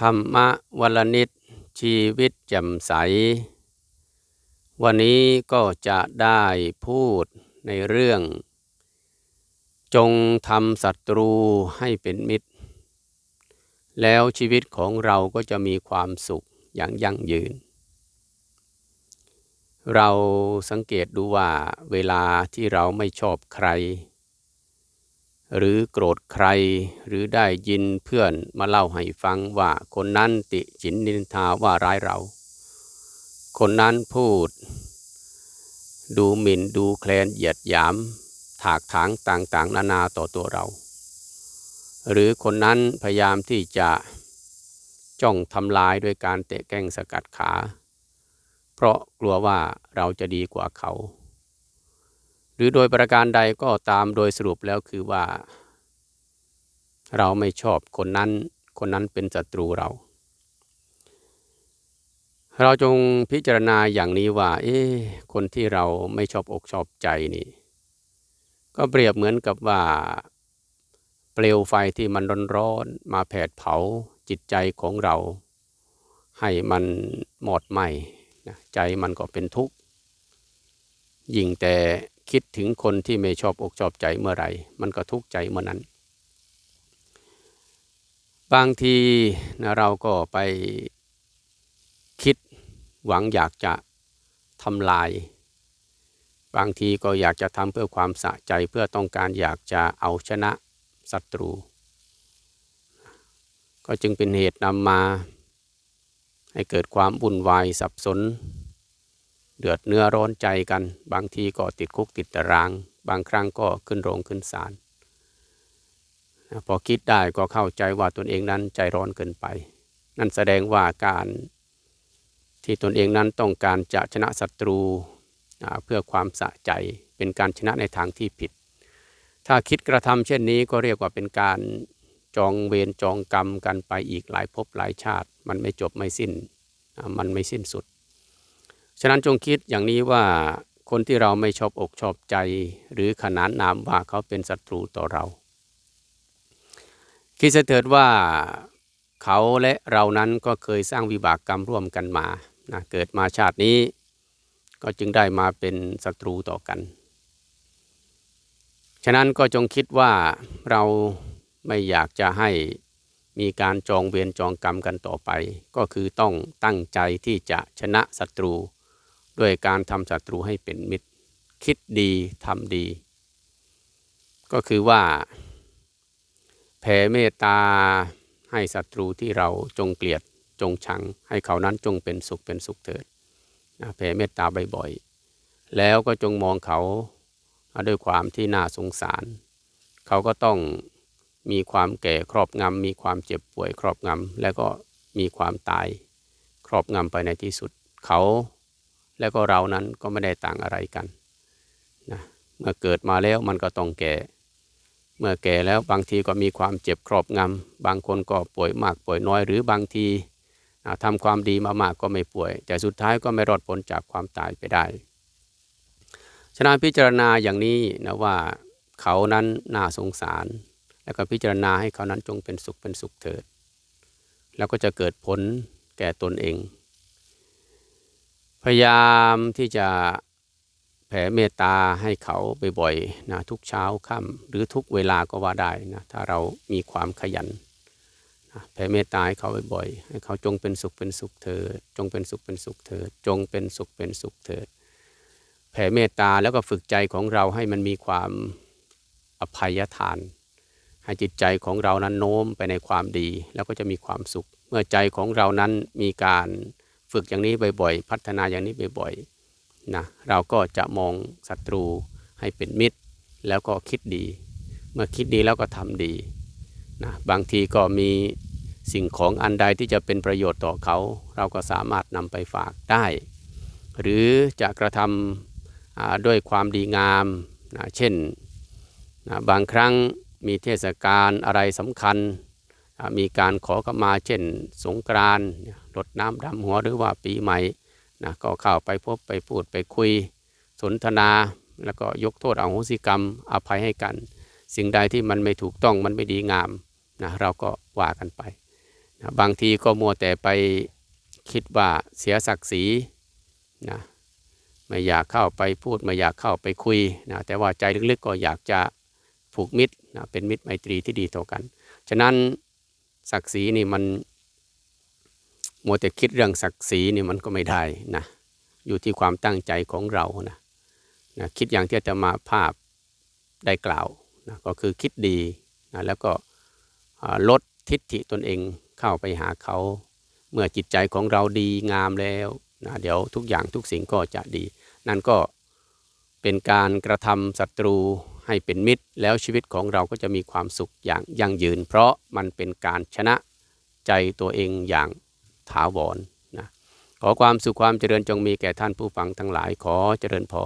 ธรรมวลนิดชีวิตแจ่มใส วันนี้ก็จะได้พูดในเรื่อง จงทำศัตรูให้เป็นมิตร แล้วชีวิตของเราก็จะมีความสุขอย่างยั่งยืน เราสังเกตดูว่าเวลาที่เราไม่ชอบใคร หรือโกรธใครหรือได้ยินเพื่อนมาเล่าให้ฟังว่าคนนั้นติฉินนินทาว่าร้ายเรา คนนั้นพูด ดูหมิ่นดูแคลนเหยียดหยาม ถากถางต่างๆ นานาต่อตัวเรา หรือคนนั้นพยายามที่จะจ้องทำลายด้วยการเตะแก้งสกัดขา เพราะกลัวว่าเราจะดีกว่าเขา หรือโดยประการใดก็ตามโดยสรุปแล้วคือว่า เราไม่ชอบคนนั้น คนนั้นเป็นศัตรูเรา เราจงพิจารณาอย่างนี้ว่า เอ๊คนที่เราไม่ชอบอกชอบใจนี่ ก็เปรียบเหมือนกับว่า เปลวไฟที่มันร้อนๆมาแผดเผาจิตใจของเรา ให้มันหมดไหมใจมันก็เป็นทุกข์ยิ่งแต่ คิดถึงคนที่ไม่ชอบอกชอบใจเมื่อไหร่ มันก็ทุกข์ใจเมื่อนั้น บางทีนะเราก็ไปคิดหวังอยากจะทำลาย บางทีก็อยากจะทำเพื่อความสะใจเพื่อต้องการอยากจะเอาชนะศัตรู ก็จึงเป็นเหตุนำมาให้เกิดความวุ่นวายสับสน เดือดเนื้อร้อนใจกัน บางทีก็ติดคุกติดตาราง บางครั้งก็ขึ้นโรงขึ้นศาลพอคิดได้ก็เข้าใจว่าตนเองนั้นใจร้อนเกินไป นั่นแสดงว่าการที่ตนเองนั้นต้องการจะชนะศัตรูเพื่อความสะใจเป็นการชนะในทางที่ผิด ถ้าคิดกระทำเช่นนี้ก็เรียกว่าเป็นการจองเวรจองกรรมกันไปอีกหลายภพหลายชาติ มันไม่จบไม่สิ้น มันไม่สิ้นสุด ฉะนั้นจงคิดอย่างนี้ว่าคนที่เราไม่ชอบอกชอบใจ หรือขนานนามว่าเขาเป็นศัตรูต่อเรา คิดเถิดว่าเขาและเรานั้นก็เคยสร้างวิบากกรรมร่วมกันมานะเกิดมาชาตินี้ ก็จึงได้มาเป็นศัตรูต่อกัน ฉะนั้นก็จงคิดว่าเราไม่อยากจะให้มีการจองเวรจองกรรมกันต่อไป ก็คือต้องตั้งใจที่จะชนะศัตรู ด้วยการทำศัตรูให้เป็นมิตร คิดดีทำดี ก็คือว่า แผ่เมตตาให้ศัตรูที่เราจงเกลียดจงชัง ให้เขานั้นจงเป็นสุขเป็นสุขเถิดแผ่เมตตาบ่อยๆแล้วก็จงมองเขาด้วยความที่น่าสงสาร เขาก็ต้องมีความแก่ครอบงำมีความเจ็บป่วยครอบงำแล้วก็มีความตายครอบงำไปในที่สุด เขา แล้วก็เรานั้นก็ไม่ได้ต่างอะไรกันนะเมื่อเกิดมาแล้วมันก็ต้องแก่ เมื่อแก่แล้วบางทีก็มีความเจ็บครอบงำบางคนก็ป่วยมากป่วยน้อยหรือบางทีทำความดีมามากก็ไม่ป่วย แต่สุดท้ายก็ไม่รอดพ้นจากความตายไปได้ ฉะนั้นพิจารณาอย่างนี้นะว่าเขานั้นน่าสงสาร แล้วก็พิจารณาให้เขานั้นจงเป็นสุขเป็นสุขเถิด แล้วก็จะเกิดผลแก่ตนเอง พยายามที่จะแผ่เมตตาให้เขาบ่อยๆนะทุกเช้าค่ำหรือทุกเวลาก็ว่าได้นะถ้าเรามีความขยันนะแผ่เมตตาให้เขาบ่อยๆให้เขาจงเป็นสุขเป็นสุขเถิดจงเป็นสุขเป็นสุขเถิดจงเป็นสุขเป็นสุขเถิดแผ่เมตตาแล้วก็ฝึกใจของเราให้มันมีความอภัยทาน ให้จิตใจของเรานั้นโน้มไปในความดี แล้วก็จะมีความสุข เมื่อใจของเรานั้นมีการ ฝึกอย่างนี้บ่อยๆ พัฒนาอย่างนี้บ่อยๆนะเราก็จะมองศัตรูให้เป็นมิตร แล้วก็คิดดี เมื่อคิดดีแล้วก็ทำดีนะบางทีก็มีสิ่งของอันใดที่จะเป็นประโยชน์ต่อเขา เราก็สามารถนำไปฝากได้ หรือจะกระทำด้วยความดีงามนะเช่นนะบางครั้งมีเทศกาลอะไรสำคัญ มีการขอขมาเช่น สงกรานรดน้ำดำหัวหรือว่าปีใหม่นะก็เข้าไปพบไปพูดไปคุย สนทนา แล้วก็ยกโทษอโหสิกรรมอภัยให้กัน สิ่งใดที่มันไม่ถูกต้องมันไม่ดีงามนะเราก็ว่ากันไปนะบางทีก็มัวแต่ไปคิดว่าเสียศักดิ์ศรีนะไม่อยากเข้าไปพูดไม่อยากเข้าไปคุยนะแต่ว่าใจลึกๆก็อยากจะผูกมิตรนะเป็นมิตรไมตรีที่ดีต่อกัน ฉะนั้น ศักดิ์ศรีนี่มันมัวแต่คิดเรื่องศักดิ์ศรีนี่มันก็ไม่ได้นะอยู่ที่ความตั้งใจของเรานะนะคิดอย่างที่จะมาภาพได้กล่าวนะก็คือคิดดีนะแล้วก็ลดทิฏฐิตนเองเข้าไปหาเขา เมื่อจิตใจของเราดีงามแล้วนะเดี๋ยวทุกอย่างทุกสิ่งก็จะดี นั่นก็เป็นการกระทำศัตรู ให้เป็นมิตร แล้วชีวิตของเราก็จะมีความสุขอย่างยั่งยืน เพราะมันเป็นการชนะใจตัวเองอย่างถาวรนะขอความสุขความเจริญจงมีแก่ท่านผู้ฟังทั้งหลายขอเจริญพร